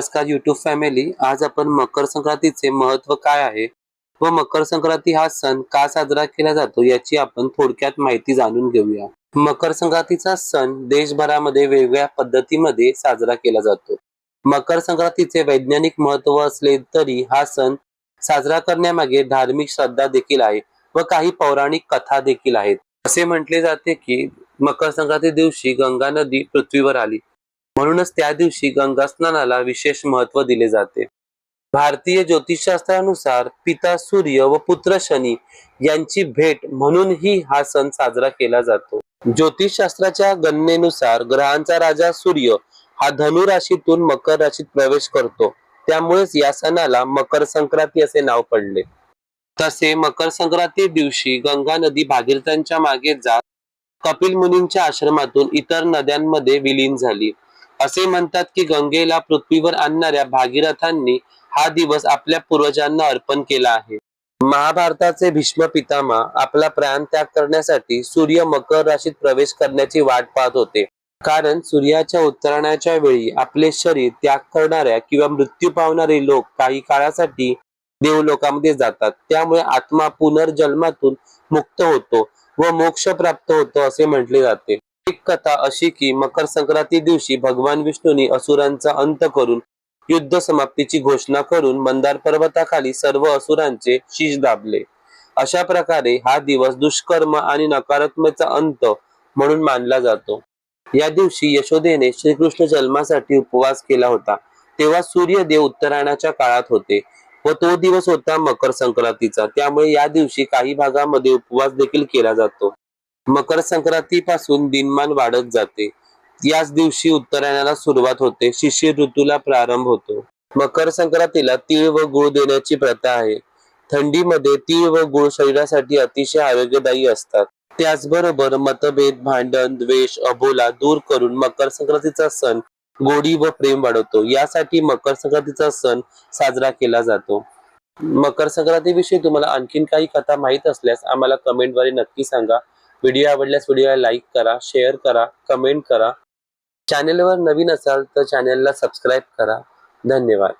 नमस्कार YouTube family आज आपण मकर संक्रांतीचे महत्त्व काय आहे व मकर संक्रांती हा सण का साजरा केला जातो याची आपण थोडक्यात माहिती जाणून घेऊया. मकर संक्रांतीचा सण देशभरामध्ये वेगवेगळ्या पद्धतीमध्ये साजरा केला जातो. मकर संक्रांतीचे वैज्ञानिक महत्त्व असले तरी हा सण साजरा करण्यामागे धार्मिक श्रद्धा देखील आहे व काही पौराणिक कथा देखील आहेत. असे म्हटले जाते की मकर संक्रांती दिवशी गंगा नदी पृथ्वीवर आली. म्हणूनच त्या दिवशी गंगा स्नानाला विशेष महत्त्व दिले जाते. भारतीय ज्योतिषशास्त्रानुसार पिता सूर्य व पुत्र शनी यांची भेट म्हणूनही हा सण साजरा केला जातो. ज्योतिषशास्त्राच्या गणनेनुसार ग्रहांचा राजा सूर्य हा धनु राशीतून मकर राशीत प्रवेश करतो. त्यामुळेच या सणाला मकर संक्रांती असे नाव पडले. तसे मकर संक्रांती दिवशी गंगा नदी भागीरथांच्या मागे जात कपिल मुनींच्या आश्रमातून इतर नद्यांमध्ये विलीन झाली. असे म्हणतात की गंगेला पृथ्वीवर आणणाऱ्या भागीरथांनी हा दिवस आपल्या पूर्वजांना अर्पण केला आहे. महाभारताचे भीष्म पितामह आपला प्राण त्याग करण्यासाठी सूर्य मकर राशीत प्रवेश करण्याची वाट पाहत होते. कारण सूर्याच्या उत्तरायणाच्या वेळी आपले शरीर त्याग करणाऱ्या किंवा मृत्यू पावणारे लोक काही काळासाठी देवलोकामध्ये जातात. त्यामुळे आत्मा पुनर्जन्मातून मुक्त होतो व मोक्ष प्राप्त होतो असे म्हटले जाते. एक कथा अशी की मकर संक्रांती दिवशी भगवान विष्णूंनी असुरांचा अंत करून युद्ध समाप्तीची घोषणा करून मंदार पर्वताखाली सर्व असुरांचे शीश दाबले. अशा प्रकारे हा दिवस दुष्कर्म आणि नकारात्मकचा अंत म्हणून मानला जातो. या दिवशी यशोदेने श्रीकृष्ण जन्मासाठी उपवास केला होता. तेव्हा सूर्यदेव उत्तरायणाच्या काळात होते व तो दिवस होता मकर संक्रांतीचा. त्यामुळे या दिवशी काही भागामध्ये उपवास देखील केला जातो. मकर संक्रांती पासून दिनमान वाढत जाते. याच दिवशी उत्तरायणाला सुरुवात होते. शिशिर ऋतूला प्रारंभ होतो. मकर संक्रांतीला तीळ व गुळ देण्याची प्रथा आहे. थंडीमध्ये तीळ व गुळ शरीरासाठी अतिशय आरोग्यदायी असतात. त्याचबरोबर मतभेद भांडण द्वेष अबोला दूर करून मकर संक्रांतीचा सण गोडी व प्रेम वाढवतो. यासाठी मकर संक्रांतीचा सण साजरा केला जातो. मकर संक्रांतीविषयी तुम्हाला आणखीन काही कथा माहीत असल्यास आम्हाला कमेंटद्वारे नक्की सांगा. व्हिडिओ आवडल्यास व्हिडिओला लाईक करा शेअर करा कमेंट करा. चॅनेलवर नवीन असाल तर चॅनेलला सबस्क्राईब करा. धन्यवाद.